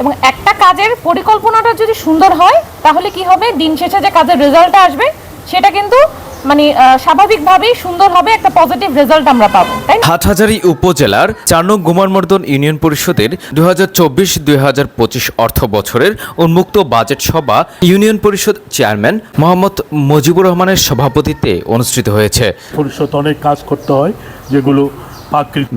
এবং একটা কাজের পরিকল্পনাটা যদি সুন্দর হয় তাহলে কি হবে দিন শেষে যে কাজের রেজাল্টটা আসবে সেটা কিন্তু মানে স্বাভাবিকভাবেই সুন্দর হবে একটা পজিটিভ রেজাল্ট আমরা পাবো? হাটহাজারী উপজেলার চার গুমারমর্দন ইউনিয়ন পরিষদের দু হাজার চব্বিশ দুই হাজার পঁচিশ অর্থ বছরের উন্মুক্ত বাজেট সভা ইউনিয়ন পরিষদ চেয়ারম্যান মোহাম্মদ মুজিবুর রহমানের সভাপতিত্বে অনুষ্ঠিত হয়েছে পরিষদ অনেক কাজ করতে হয় যেগুলো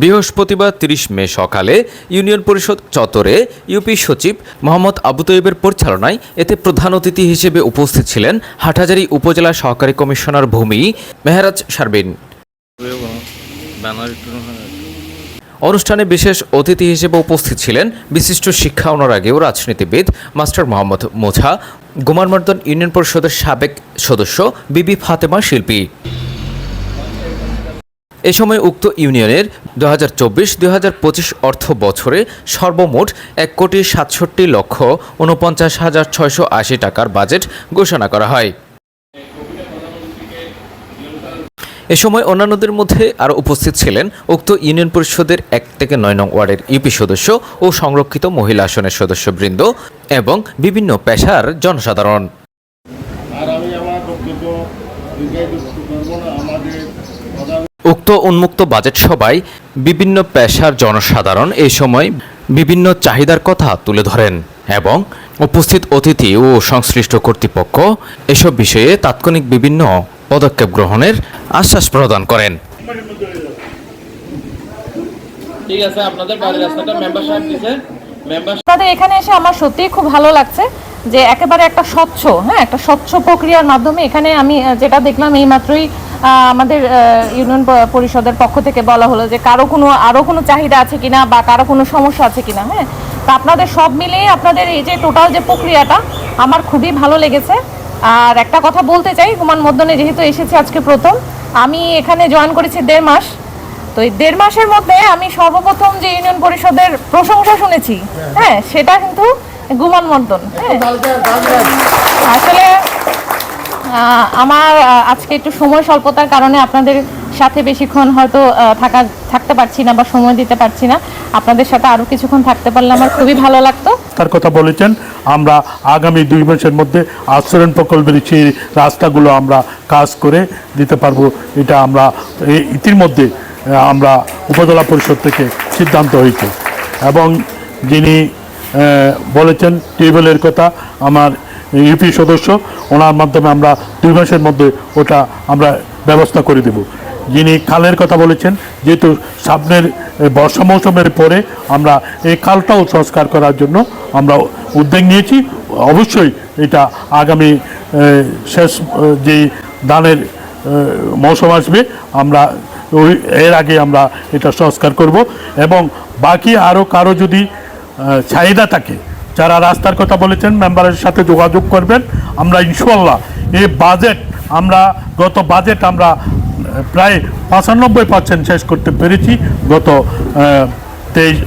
বৃহস্পতিবার তিরিশ মে সকালে ইউনিয়ন পরিষদ চত্বরে ইউপি সচিব মোহাম্মদ আবু তৈবের পরিচালনায় এতে প্রধান অতিথি হিসেবে উপস্থিত ছিলেন হাটহাজারী উপজেলা সহকারী কমিশনার ভূমি মেহরাজ সারবিন অনুষ্ঠানে বিশেষ অতিথি হিসেবে উপস্থিত ছিলেন বিশিষ্ট শিক্ষা অনুরাগী ও রাজনীতিবিদ মাস্টার মোহাম্মদ মোছা, গুমারমর্দন ইউনিয়ন পরিষদের সাবেক সদস্য বিবি ফাতেমা শিল্পী। এ সময় উক্ত ইউনিয়নের দু হাজার অর্থ বছরে সর্বমোট এক কোটি সাতষট্টি লক্ষ উনপঞ্চাশ হাজার ছয়শো আশি টাকার বাজেট ঘোষণা করা হয়। এ সময় অন্যান্যদের মধ্যে আরও উপস্থিত ছিলেন উক্ত ইউনিয়ন পরিষদের এক থেকে নয় নং ওয়ার্ডের ইউপি সদস্য ও সংরক্ষিত মহিলা আসনের সদস্যবৃন্দ এবং বিভিন্ন পেশার জনসাধারণ। আর আমি আমার বক্তব্য উক্ত উন্মুক্ত বাজেট সভায় বিভিন্ন পেশার জনসাধারণ এই সময় বিভিন্ন চাহিদার কথা তুলে ধরেন এবং উপস্থিত অতিথি ও সংশ্লিষ্ট কর্তৃপক্ষ এসব বিষয়ে তাৎক্ষণিক বিভিন্ন পদক্ষেপ গ্রহণের আশ্বাস প্রদান করেন। ঠিক আছে আপনাদের বাড়ির রাস্তাটা মেম্বার সাহেব দিছে আপনাদের এখানে এসে আমার সত্যিই খুব ভালো লাগছে যে একেবারে একটা স্বচ্ছ হ্যাঁ একটা স্বচ্ছ প্রক্রিয়ার মাধ্যমে এখানে আমি যেটা দেখলাম এই মাত্রই আমাদের ইউনিয়ন পরিষদের পক্ষ থেকে বলা হলো যে কারও কোনো আরও কোনো চাহিদা আছে কিনা বা কারও কোনো সমস্যা আছে কিনা হ্যাঁ? তা আপনাদের সব মিলিয়ে আপনাদের এই যে টোটাল যে প্রক্রিয়াটা আমার খুবই ভালো লেগেছে। আর একটা কথা বলতে চাই হুমান মদ্দনে যেহেতু এসেছি আজকে প্রথম আমি এখানে জয়েন করেছি দেড় মাস। তো এই দেড় মাসের মধ্যে আমি সর্বপ্রথম যে ইউনিয়ন পরিষদের প্রশংসা শুনেছি হ্যাঁ সেটা কিন্তু গুমান মর্দন হ্যাঁ। আসলে আমার আজকে একটু সময় স্বল্পতার কারণে আপনাদের সাথে বেশিক্ষণ হয়তো থাকা, থাকতে পারছি না বা সময় দিতে পারছি না। আপনাদের সাথে আরও কিছুক্ষণ থাকতে পারলে আমার খুবই ভালো লাগতো। তার কথা বলেছেন, আমরা আগামী দুই মাসের মধ্যে আশ্রয়ণ প্রকল্পের সেই রাস্তাগুলো আমরা কাজ করে দিতে পারব, এটা আমরা ইতিমধ্যে আমরা উপজেলা পরিষদ থেকে সিদ্ধান্ত হয়েছে। এবং যিনি বলেছেন, টেবিলের কথা, আমার ইউপি সদস্য ওনার মাধ্যমে আমরা দুই মাসের মধ্যে ওটা আমরা ব্যবস্থা করে দেব। যিনি খালের কথা বলেছেন যেহেতু সামনের বর্ষা মৌসুমের পরে আমরা এই খালটাও সংস্কার করার জন্য আমরা উদ্যোগ নিয়েছি। অবশ্যই এটা আগামী শেষ ধানের এ, মৌসুম আসবে আমরা ওই এর আগে আমরা এটা সংস্কার করব। এবং বাকি আরও কারও যদি চাহিদা থাকে যারা রাস্তার কথা বলেছেন, মেম্বারের সাথে যোগাযোগ করবেন। আমরা ইনশাল্লাহ এই বাজেট আমরা, গত বাজেট আমরা প্রায় পঁচানব্বই পার্সেন্ট শেষ করতে পেরেছি। গত তেইশ